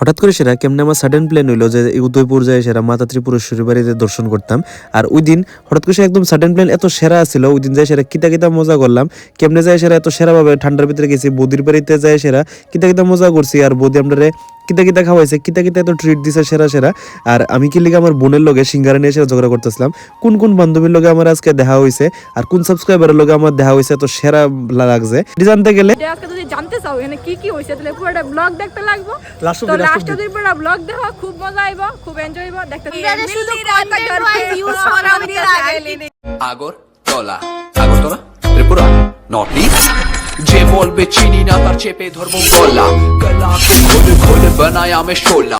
হঠাৎ করে সেরা কেমনে আমার সাডেন প্ল্যান হইল যে উদয়পুর যায় সেরা মাতা ত্রিপুরেশ্বরী বাড়িতে দর্শন করতাম। আর ওই দিন হঠাৎ করে একদম সাডেন প্ল্যান এত সেরা ছিল, ওই দিন যায় সেরা কিতা কিতা মজা করলাম। কেমনে যায় সেরা এত সেরাভাবে ঠান্ডার ভিতরে গেছি, বদির বাড়িতে যায় সেরা কিতা কিতা মজা করছি। আর বদি আমরা কিতা কিতা খাওয়াইছে কিতা কিতা এত ট্রিট দিছে সেরা সেরা। আর আমি কি লিগে আমার বোনের লগে সিঙ্গারা নিয়ে সেরা ঝগড়া করতেছিলাম কোন কোন বান্ধবীর লগে আমার আজকে দেখা হয়েছে আর কোন সাবস্ক্রাইবারের লগে আমার দেখা হয়েছে এত সেরা লাগছে। জানতে গেলে আজকে যদি জানতে চাও এখানে কি কি হয়েছে তাহলে পুরোটা ব্লগ দেখতে লাগবো। লাস্ট তো লাস্ট অব্দি পুরো ব্লগ দেখো খুব মজা আইব খুব এনজয় হইব দেখতে শুধু wise use করা আগরতলা? ত্রিপুরা? North east? যে বলবে চিনি না, তার চেপে ধরবো গলা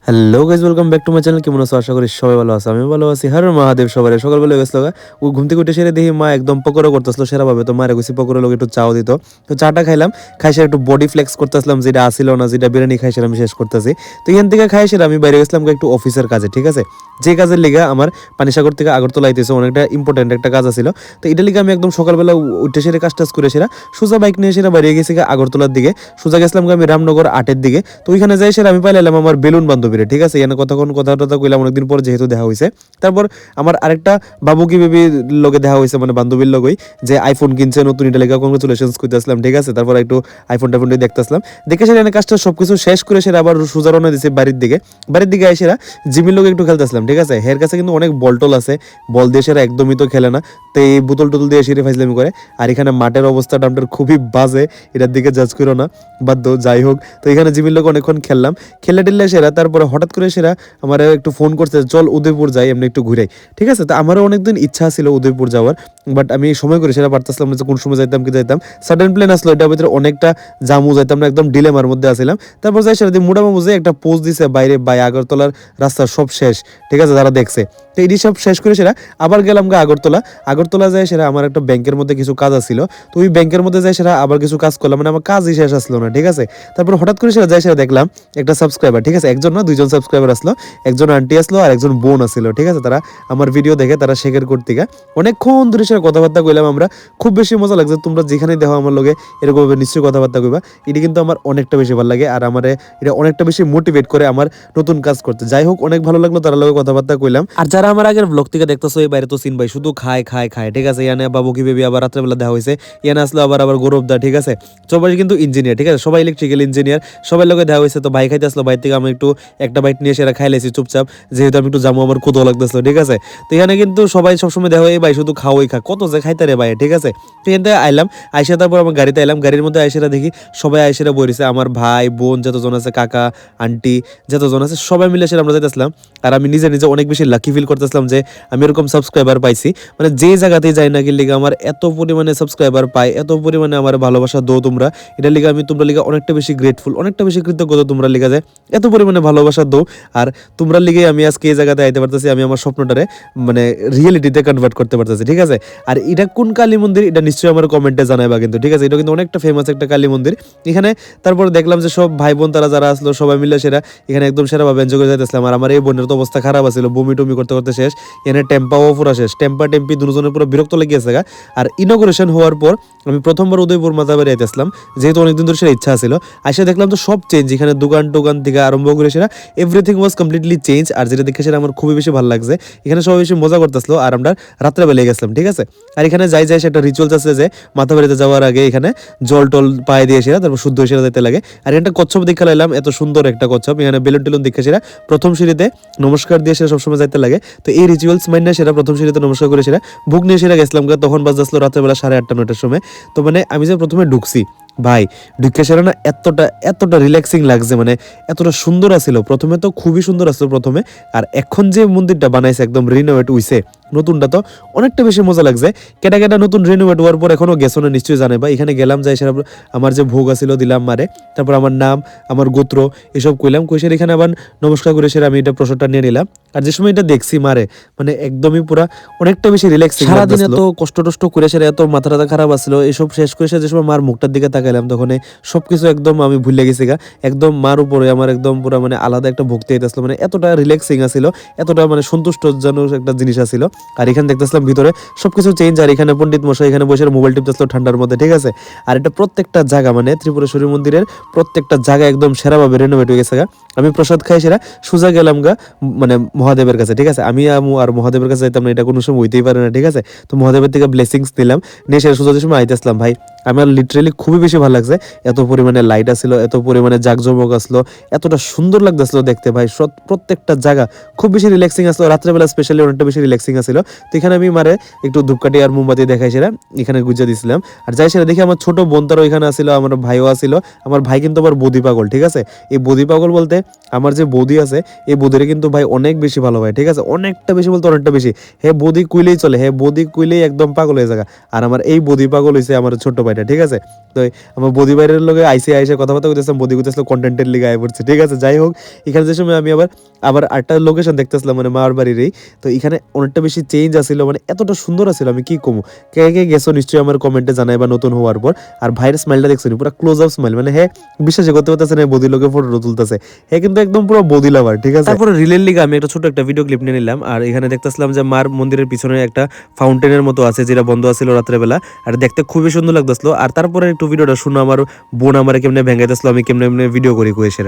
hello guys welcome back to my channel কেমন আছো? আশা করি সবাই ভালো আছে। আমি ভালো আছি। মহাদেব সবাই। সকালবেলা গেছিল ও ঘুম থেকে উঠে সেরে দেখি মা একদম পকোড়া করতেছিল। তো মারে গেছি পকোড়া লোক একটু চাও দিত। তো চাটা খাইলাম। খাই একটু বডি ফ্লেক্স করতেছিলাম, যেটা আসিল না, যেটা বিরিয়ানি খাই আমি শেষ করতেছি। তো এখান থেকে খাই সেরা আমি বাইরে গেছিলাম একটু অফিসের কাজে, ঠিক আছে? যে কাজের লিগা আমার পানিসাগর থেকে আগরতলা আইতেছে, অনেকটা ইম্পর্টেন্ট একটা কাজ আছিল। তো এটা লিগে আমি একদম সকালবেলা উঠে সেরে কাজ টাজ করে সেরা সোজা বাইক নিয়ে বাইরে গেছি আগরতলার দিকে। সোজা গেছিলাম আমি রামনগর আটের দিকে। তো ওইখানে যাই সেরা আমি পাইলাম আমার বেলুন বান্ধবীরে, ঠিক আছে? এখানে কতক্ষণ কথা টথা কইলাম, অনেকদিন পর যেহেতু দেখা হয়েছে তারপর আমার আরেকটা বাবুকি বেবির লগে দেখা হয়েছে মানে বান্ধবীর লগই, যে আইফোন কিনছে, নতুন এটা লেখা কংগ্রেচুলেশন করতে আসলাম ঠিক আছে? তারপর একটু আইফোন টাইফোন দেখতে আসলাম দেখে এনে কাজটা সবকিছু শেষ করে সেরা আবার সোজা রওনা দিছে বাড়ির দিকে। বাড়ির দিকে এসেরা জিমির লোক একটু খেলতে আসলাম ঠিক আছে? হের কাছে কিন্তু অনেক বল টল আছে, বল দিয়ে সেরা একদমই তো খেলে না। তো এই বোতল টোতল দিয়ে সেরে ফাইজলামি করে। আর এখানে মাঠের অবস্থা আমাদের খুবই বাজে। এটার দিকে জাজ করো না, বাধ্য, যাই হোক। তো এখানে জিমির লোক অনেকক্ষণ খেললাম। খেলে টেললে সেরা, তারপরে হঠাৎ করে সেরা আমার একটু ফোন করছে, চল উদয়পুর যাই, এমনি একটু ঘুরাই। ঠিক আছে? তো আমারও অনেকদিন ইচ্ছা ছিল উদয়পুর যাওয়ার। বাট আমি সময় করে সেটা পারতেছিলাম না যে কোন সময় যাইতাম, কি যাইতাম। সাডেন প্লেন আসলো, এটার ভিতরে অনেকটা জামু যাইতাম না, একদম ডিলেমার মধ্যে আসছিলাম তারপর যাই সেটা মোটা মামু যে একটা পোস্ট দিছে বাইরে, বাই আগরতলার রাস্তা সব শেষ, ঠিক আছে, যারা দেখছে। তো এটি সব শেষ করে সেটা আবার গেলাম গা আগরতলা। আগরতলা যায় সেটা আমার একটা ব্যাংকের মধ্যে কিছু কাজ আছিল। তো ওই ব্যাংকের মধ্যে যাই সেটা আবার কিছু কাজ করলাম মানে আমার কাজই শেষ আসলো না, ঠিক আছে। তারপর হঠাৎ করে সেটা যাই সেটা দেখলাম, একটা সাবস্ক্রাইবার ঠিক আছে, একজন না, দুইজন সাবস্ক্রাইবার আসলো। একজন আন্টি আসলো আর একজন বোন আসলো, ঠিক আছে, তারা আমার ভিডিও দেখে তারা শেখের করতে গা অনেকক্ষণ ধরে সেটা কথাবার্তা কইলাম আমরা। খুব বেশি মজা লাগছে, তোমরা যেখানে দেখো আমার লগে এরকম ভাবে নিশ্চয়ই কথাবার্তা কইবা। এটি কিন্তু আমার অনেকটা বেশি ভালো লাগে আর আমার এটা অনেকটা বেশি মোটিভেট করে আমার নতুন কাজ করতে। যাই হোক, অনেক ভালো লাগল তার লগে কথাবার্তা কইলাম। আর যারা আমার আগের ব্লগ থেকে দেখতেছো, এই বাইরে তো সিন ভাই, শুধু খায় খায় খায়, ঠিক আছে? ইয়ানে বাবু কি বেবি আবার রাত্রেবেলা দেখা হয়েছে ইয়ানে আসলো আবার আবার গৌরব দা, ঠিক আছে? সবাই কিন্তু ইঞ্জিনিয়ার ঠিক আছে? সবাই ইলেকট্রিক্যাল ইঞ্জিনিয়ার সবাই লোকে দেখা হয়েছে তো ভাই খাইতে আসলো, ভাই থেকে আমি একটু একটা বাইট নিয়ে সেরা খাই লেছি চুপচাপ। যেহেতু আমি একটু জামু আমার কোথাও লাগতেছিল, ঠিক আছে? তো এখানে কিন্তু সবাই সবসময় দেখা এই ভাই শুধু খাওয়াই খা কত যে খাইতে রে ভাই, ঠিক আছে? থেকে আইলাম, আইসা তারপর আমার গাড়িতে আইলাম, গাড়ির মধ্যে আইসেরা দেখি সবাই আইসেরা বইছে আমার ভাই, বোন, যতজন আছে, কাকা, আন্টি, যতজন আছে, সবাই মিলে সেটা আমরা যাইতেছিলাম। আর আমি নিজে নিজে অনেক বেশি লাকি ফিল করতেছিলাম যে আমি এরকম সাবস্ক্রাইবার পাইছি। মানে যে জায়গাতেই যাই না গেলে আমার এত পরিমাণে সাবস্ক্রাইবার পাই এত পরিমাণে আমার ভালোবাসা দো তোমরা। এটা লিগে আমি তোমরা লিগে অনেকটা বেশি গ্রেটফুল অনেকটা বেশি কৃতজ্ঞতা তোমরা লিগে যায় এত পরিমাণে ভালোবাসা দো আর তোমরা লিগে আমি আজকে এই জায়গাতে আইতে পারতেছি, আমি আমার স্বপ্নটারে মানে রিয়েলিটিতে কনভার্ট করতে পারতেছি, ঠিক আছে? আর এটা কোন কালী মন্দির, এটা নিশ্চয়ই আমার কমেন্টে জানাইবা কিন্তু, ঠিক আছে? এটা কিন্তু অনেকটা ফেমাস একটা কালী মন্দির। এখানে তারপর দেখলাম যে সব ভাই বোন তারা যারা আসলো, সবাই মিলে সেরা, এখানে একদম সেরাভাবে এনজয় করে যাইতেছিলাম। আর আমার এই বোনের তো অবস্থা খারাপ আছিল, বমি টমি করতে করতে শেষ এখানে টেম্পাও পুরো শেষ। টেম্পা, টেম্পি দুজনের পুরো বিরক্ত লেগেছে গা। আর ইনগ্রেশন হওয়ার পর আমি প্রথমবার উদয়পুর মাতাবাড়ি আইতেছিলাম যেহেতু অনেকদিন ধরে সেটা ইচ্ছা ছিল আসে দেখলাম তো সব চেঞ্জ এখানে দোকান টোকান থেকে আরম্ভ করে সেটা এভরিথিং ওয়াজ কমপ্লিটলি চেঞ্জ আর যেটা দেখে সেটা আমার খুবই বেশি ভালো লাগছে। এখানে সবাই বেশি মজা করতেছিল, আর আমরা রাত্রেবেলা গেছিলাম, ঠিক আছে? আর এখানে যাই যাই সেটা রিচুয়ালস আছে যে মাথা বাড়িতে যাওয়ার আগে এখানে জল টল পায়ে দিয়ে সেরা, তারপর শুদ্ধ সেরা যেতে লাগে। আর এখানে কচ্ছপ দেখে লাইলাম, এত সুন্দর একটা কচ্ছপ। এখানে বেলুন টেলুন দেখে সেরা। প্রথম সিঁড়িতে নমস্কার দিয়ে সেরা সবসময় যাইতে লাগে। তো এই রিচুয়ালস মাইন্ডে সেরা প্রথম সিঁড়িতে নমস্কার করে সেরা। বুক নিয়ে সেরা গেছিলাম তখন বাজ আসলো রাতের বেলা সাড়ে আটটা নটার সময়। তো মানে আমি যে প্রথমে ঢুকছি ভাই ঢুকে সেরা না এতটা এতটা রিল্যাক্সিং লাগছে মানে এতটা সুন্দর আছিল। প্রথমে তো খুবই সুন্দর আসলো প্রথমে আর এখন যে মন্দিরটা বানাইছে একদম রিনোভেট হইছে নতুনটা তো অনেকটা বেশি মজা লাগছে। কেটা কেটা নতুন রিনোভেট হওয়ার পর এখনও গেছো না নিশ্চয়ই জানে বা এখানে গেলাম যাই সেরা আমার যে ভোগ আছিল দিলাম মারে। তারপর আমার নাম আমার গোত্র এসব কইলাম কইসের এখানে আবার নমস্কার করে সেরা আমি এটা প্রসাদটা নিয়ে নিলাম। আর যে সময় এটা দেখছি মারে মানে একদমই পুরা অনেকটা বেশি রিল্যাক্স সারাদিন এত কষ্ট টষ্ট করে সেরা এত মাথা টাথা খারাপ আসছিল এসব শেষ করে সে যে সময় মার মুখটার দিকে তাকাই তাকাইলাম তখন সব কিছু একদম আমি ভুলে গেছি গা। একদম মার উপরে আমার একদম পুরো মানে আলাদা একটা ভক্তি হইতেছিল মানে এতটা রিল্যাক্সিং আছিল, এতটা মানে সন্তুষ্টজনক একটা জিনিস আছিল। আর এখানে দেখতেছিলাম ভিতরে সবকিছু চেঞ্জ আর এখানে পণ্ডিত মশাই এখানে বসে মোবাইল টিপতেছিল ঠান্ডার মধ্যে, ঠিক আছে? আর এটা প্রত্যেকটা জায়গা মানে ত্রিপুরেশ্বরী মন্দিরের প্রত্যেকটা জায়গা একদম সেরাভাবে রেনোভেট হয়ে গেছে গা। আমি প্রসাদ খাই সেরা, সোজা গেলাম গা মানে মহাদেবের কাছে, ঠিক আছে? আমি আর মহাদেবের কাছে যাইতাম না, এটা কোনো সময় হইতেই পারে না, ঠিক আছে? তো মহাদেবের থেকে ব্লেসিংস নিলাম, নিয়ে সেটা সোজা সময় আইতেছিলাম, ভাই। আমার লিটারেলি খুবই বেশি ভালো লাগছে। এত পরিমাণে লাইট আসছিল এত পরিমাণে জাকজমক আসলো, এতটা সুন্দর লাগতেছিল দেখতে ভাই। প্রত্যেকটা জায়গা খুব বেশি রিল্যাক্সিং আসলো। রাত্রেবেলা স্পেশালি অনেকটা বেশি রিল্যাক্সিং আসছিল তো এখানে আমি মারে একটু ধূপকাঠি আর মোমবাতি দেখাই সেরা এখানে গুজা দিছিলাম। আর যাই সেটা দেখি আমার ছোট বোন তারও এখানে আসছিল আমার ভাইও আসছিল আমার ভাই কিন্তু আবার বদি পাগল, ঠিক আছে? এই বদি পাগল বলতে আমার যে বৌদি আছে, এই বৌদিরে কিন্তু ভাই অনেক বেশি ভালো ভাই, ঠিক আছে? অনেকটা বেশি বলতে অনেকটা বেশি। হে বদি কুইলেই চলে, হে বদি কুইলেই একদম পাগল হয়ে যাগা। আর আমার এই বদি পাগল হয়েছে আমার ছোট ভাইটা ঠিক আছে? তো আমার বদি ভাইয়ের লগে আইসে আইসে কথাবার্তা করতেছিলাম বদি করতেছিল কন্টেন্টের লিগে আয় পড়ছে, ঠিক আছে? যাই হোক, এখানে যে সময় আমি আবার আবার আরেকটা লোকেশন দেখতেছিলাম মানে মার বাড়িরই তো এখানে অনেকটা বেশি চেঞ্জ আসছিল মানে এতটা সুন্দর আছিল, আমি কি কমু? কে কে গেছো নিশ্চয়ই আমার কমেন্টে জানাই বা নতুন হওয়ার পর, আর ভাইয়ের স্মাইলটা দেখছেন পুরো ক্লোজ আপ স্মাইল মানে হ্যাঁ বিশ্বাসই করতে পারতেছে না বদি লোকে ফটো তুলতেছে। হ্যাঁ কিন্তু একদম পুরো বদি লাভার ঠিক আছে? তারপরে রিলের লিগে আমি একটা ছোট একটা ভিডিও ক্লিপ নিয়ে নিলাম, আর এখানে দেখতেছিলাম যে মার মন্দিরের পিছনে একটা ফাউন্টেনের মতো আছে, যেটা বন্ধ আছিল রাত্রেবেলা, আর দেখতে খুবই সুন্দর লাগতেছিল। আর তারপরে একটু ভিডিওটা শুনো আমার বোন আমার কেমনে ভেঙাইতেছিল আমি কেমনে এমনি ভিডিও করি কুয়েছে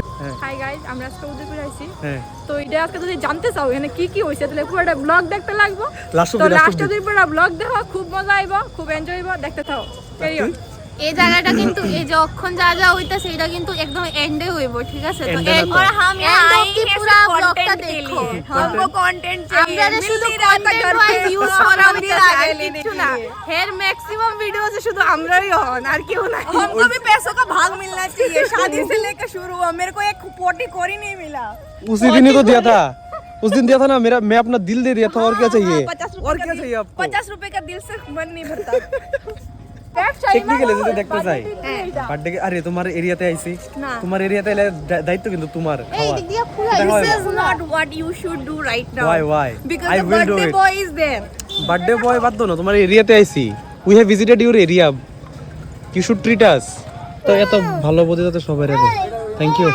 হাই গাইস আমরা আজকে উদয়পুর আইছি। হ্যাঁ। তো এটা আজকে যদি জানতে চাও এখানে কি কি হয়েছে তাহলে পুরোটা ব্লগ দেখতে লাগবো। তো লাস্ট পুরো ব্লগ দেখো খুব মজা আইবো খুব এনজয় হইবো দেখতে থাও ক্যারি অন এই জায়গাটা কিন্তু এই যে অক্ষণ যা যা হইতাছে এটা কিন্তু একদম এন্ডে হইব ঠিক আছে তো End এ না end- তো। और हम end यहाँ आए অব্দি हैं পুরা सिर्फ ব্লগটা content के দেখো लिए। हमको कंटेंट चाहिए আমরা শুধু मिल नहीं रहा था কন্টেন্ট घर ওয়াইজ पे। ইউজ तो করা हम হইতে भी লাগে आगे लेने কিছু के না लिए। হের ম্যাক্সিমাম ভিডিওতে শুধু আমরাই হন আর কেউ না हमको भी पैसों का भाग मिलना चाहिए शादी से लेकर शुरू हुआ मेरे को एक पोटी कोरी नहीं मिला उसी दिन ही तो दिया था उस दिन दिया था ना मेरा मैं अपना दिल दे दिया था और क्या चाहिए पचास और क्या चाहिए आपको पचास रुपए का दिल से मन नहीं भरता টেকনিক্যালি যদি দেখতে চাই বার্থডে আরে তোমার এরিয়াতে আইছি। তোমার এরিয়াতে এলে দায়িত্ব কিন্তু তোমার এই খাওয়ার দিক দিয়ে পুরো দেখো This is not what you should do right. Why, why? Because I the will birthday boy is there. Birthday boy বাদ দাও না তোমার এরিয়াতে আইছি। We have visited your area you should treat us তো এত ভালো বোঝে যাতে সবাই রে thank you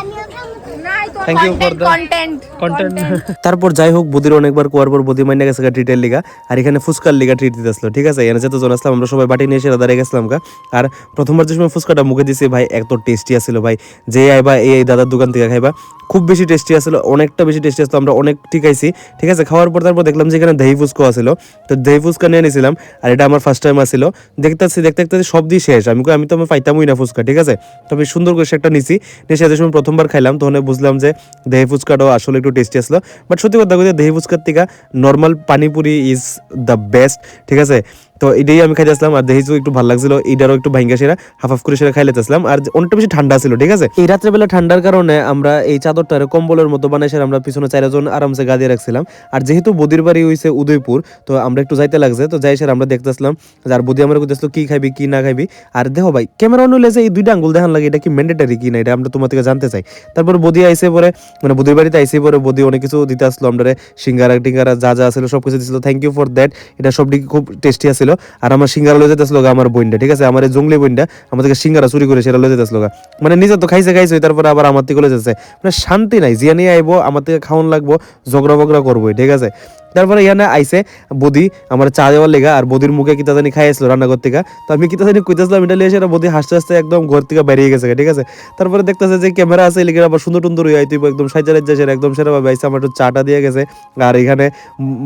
thank you for the Content. Content তারপর যাই হোক বুদির অনেকবার কোয়ার পর বুদি মাইনে গেছে ট্রিটের লিগা আর এখানে ফুচকার লিগা ট্রিট দিতে আসলো ঠিক আছে? এনে যেতে জন আসলাম আমরা সবাই বাটি নিয়ে এসে দাঁড়িয়ে গেছিলাম গা। আর প্রথমবার যে সময় ফুচকাটা মুখে দিছি ভাই এত টেস্টি আছিল ভাই। যে আইবা এই দাদার দোকান থেকে খাইবা। খুব বেশি টেস্টি আছিল, অনেকটা বেশি টেস্টি আসলো আমরা অনেক ঠিক আইছি ঠিক আছে? খাওয়ার পর তারপর দেখলাম যে এখানে দহি ফুচকা আছিল। তো দহি ফুচকা নিয়ে নিয়েছিলাম আর এটা আমার ফার্স্ট টাইম আসছিল দেখতেছি দেখতে দেখতে সব দিয়ে শেষ। আমি আমি তো আমি পাইতামই না ফুচকা, ঠিক আছে? তবে সুন্দর করে একটা নিছি, নিয়ে সে সময় প্রথমবার খাইলাম, তখন বুঝলাম যে দহি ফুচকাটাও আসলে একটু টেস্টি আসলো বাট সত্যি কথা বলতে দহি ফুচকার থেকে normal panipuri is the best ঠিক আছে? তো এটাই আমি খাইতে আসলাম, আর দেখেছি একটু ভালো লাগছিল, এইটারও একটু ভাঙ্গা সেরা হাফ হাফ করে সেরা খাইলে আসলাম, আর অনেকটা বেশি ঠান্ডা ছিল, ঠিক আছে? এই রাত্রেবেলা ঠান্ডার কারণে আমরা এই চাদরটারে কম্বলের মতো বানাই সেরা, আমরা পিছনে চারজন আরামসে গাদিয়ে রাখছিলাম। আর যেহেতু বদির বাড়ি হইছে উদয়পুর, তো আমরা একটু যাইতে লাগছে, তো যাই সেরা আমরা দেখতেছিলাম আর বদি আমরা কইতেছিল কি খাইবি, কি না খাইবি। আর দেখো ভাই, ক্যামেরা অন্য এই দুইটা আঙ্গুল দেখান লাগে, এটা কি ম্যান্ডেটারি কি না, এটা আমরা তোমার থেকে জানতে চাই। তারপর বদি আইসে পরে মানে বদির বাড়িতে আইসে পরে বদি অনেক কিছু দিতে আসলো আমরা সিঙ্গারা টিঙ্গারা যা যা ছিল সব কিছু দিছিল থ্যাংক ইউ ফর দ্যাট এটা সবটি খুব টেস্টি আছিল। আর আমার সিঙ্গারা লয়ে যেতেছিল আমার বইনটা ঠিক আছে? আমার জঙ্গলি বইনটা আমাদেরকে সিঙ্গারা চুরি করে সেটা দাস যেতেছিল মানে নিজে তো খাইছে খাইছে, তারপরে আবার আমার থেকে লয়ে যাচ্ছে মানে শান্তি নাই, জিয়া নিয়ে আইবো, আমার থেকে খাওয়ান লাগবো, ঝগড়া বগড়া করব ঠিক আছে? তারপরে এখানে আইসে বদি আমার চা দেওয়ার লেগা আর বদির মুখে কিতা জানি খাইছিল রান্নাঘর থেকে তো আমি কিতা জানি কইতেছিলাম, এটা লিয়ে বদি হাসতে হাসতে একদম ঘর থেকে বেরিয়ে গেছে ঠিক আছে? তারপরে দেখতেছে যে ক্যামেরা আছে লিখে আবার সুন্দর টুন্দর হয়ে আইতে একদম সাইজা রাজ্যা সেরা, একদম সেরাভাবে আইসে আমার একটু চাটা দিয়ে গেছে। আর এখানে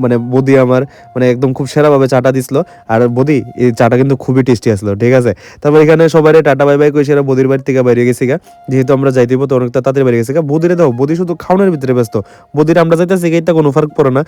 মানে বদি আমার মানে একদম খুব সেরাভাবে চাটা দিছিল। আর বদি, এই চাটা কিন্তু খুবই টেস্টি আসলো ঠিক আছে? তারপর এখানে সবাই টাটা, বাই বাই কইছে এরা বদির বাড়ি থেকে বেরিয়ে গেছি গা। যেহেতু আমরা যাইতে তো অনেকটা তাড়াতাড়ি বেরিয়ে গেছি গা। বদিরে দাও বদি শুধু খাওয়ানোর ভিতরে ব্যস্ত। বদির আমরা যাইতেছি এটা কোনো ফার্ক পড়ে না।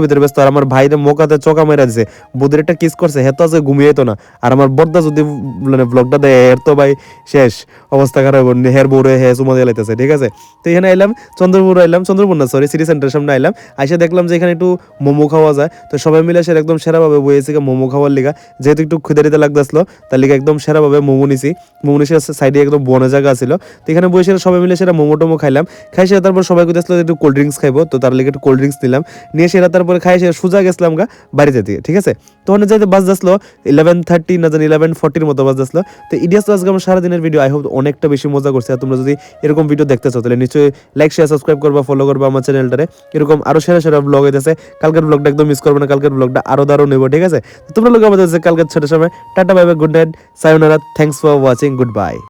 খাওয়ানোর ভিতরে ব্যস্ত, আর আমার ভাইরে মোকাতে চোকা মেরা দিছে। বদির একটা কিস করছে, হেতো আছে ঘুমিয়ে তো না। আর আমার বর্দা যদি মানে ব্লগটা দেয় এর তো ভাই শেষ, অবস্থা খারাপ হের বউরে হে চুমা দিয়ে লাইতেছে, ঠিক আছে? তো এখানে আইলাম, চন্দ্রপুর আইলাম, চন্দ্রপুর না সরি সিটি সেন্টারের সামনে আইলাম। আইসা দেখলাম যে এখানে একটু মোমো খাওয়া যায়। তো সবাই মিলে সে একদম সেরাভাবে বইয়েছে মোমো খাওয়ার লিগা। যেহেতু একটু খুদারিতে লাগতেছিল, তার লিগে একদম সেরাভাবে মোমো নিছি। মোমো নিচে সাইডে একদম বনে জায়গা ছিল তো এখানে বসে সবাই মিলে সেটা মোমো টোমো খাইলাম। খাই সেটা তারপর সবাই কোথায় একটু কোল্ড ড্রিঙ্কস খাইবো, তো তার লিগে একটু কোল্ড ড্রিঙ্কস নিলাম। নিয়ে সেটা তারপর তারপরে খাই এসে সোজা গেছিলাম গা বাড়িতে দিয়ে, ঠিক আছে? তখন যাইতে বাস যাচ্ছিল ইলেভেন থার্টি না জানি ইলেভেন ফোর্টির মতো বাস যাচ্ছিল। তো ইডিয়াস আজকে আমার সারাদিনের ভিডিও আই হোপ অনেকটা বেশি মজা করছে। আর তোমরা যদি এরকম ভিডিও দেখতে চাও, তাহলে নিশ্চয়ই লাইক শেয়ার সাবস্ক্রাইব করবা ফলো করবা আমার চ্যানেলটারে এরকম আরও সেরা সেরা ব্লগ হইতেছে। কালকের ব্লগটা একদম মিস করবে না, কালকের ব্লগটা আরও দারুণ নেব ঠিক আছে? তোমরা লোক আমাদের কালকের ছোট সময়, tata bye bye good night sayonara thanks for watching good bye